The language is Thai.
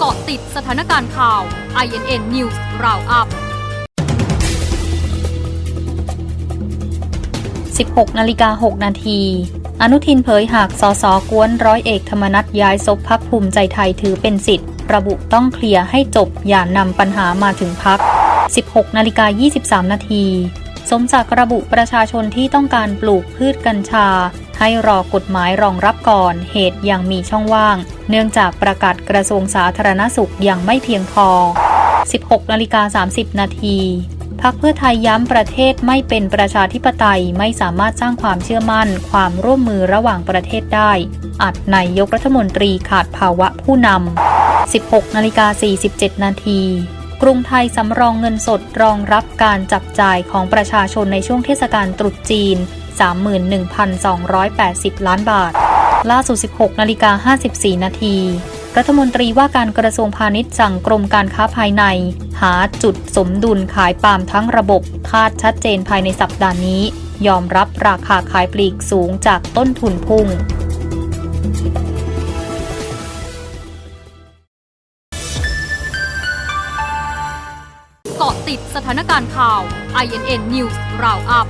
เกาะติดสถานการณ์ข่าว INN News Roundup 16นาฬิกา6นาที อนุทินเผยหากสสกวนร้อยเอกธรรมนัฐย้ายซบพักภูมิใจไทยถือเป็นสิทธิ์ ระบุต้องเคลียร์ให้จบอย่านำปัญหามาถึงพัก 16นาฬิกา23นาที สมศักดิ์ระบุประชาชนที่ต้องการปลูกพืชกัญชา ให้รอกฎหมายรองรับก่อน เหตุยังมีช่องว่าง เนื่องจากประกาศกระทรวงสาธารณสุขยังไม่เพียงพอ 16นาฬิกา30 นาทีพักเพื่อไทยย้ำประเทศไม่เป็นประชาธิปไตยไม่สามารถสร้างความเชื่อมั่น ความร่วมมือระหว่างประเทศได้ อัดนายกรัฐมนตรีขาดภาวะผู้นำ 16นาฬิกา47 นาทีกรุงไทยสำรองเงินสดรองรับการจับจ่ายของประชาชนในช่วงเทศกาลตรุษจีน 31,280 ล้านบาท ล่าสุด 16นาฬิกา54 นาทีรัฐมนตรีว่าการกระทรวงพาณิชย์สั่งกรมการค้าภายใน หาจุดสมดุลขายปาล์มทั้งระบบ คาดชัดเจนภายในสัปดาห์นี้ ยอมรับราคาขายปลีกสูงจากต้นทุนพุ่ง เกาะติดสถานการณ์ข่าว INN News Roundup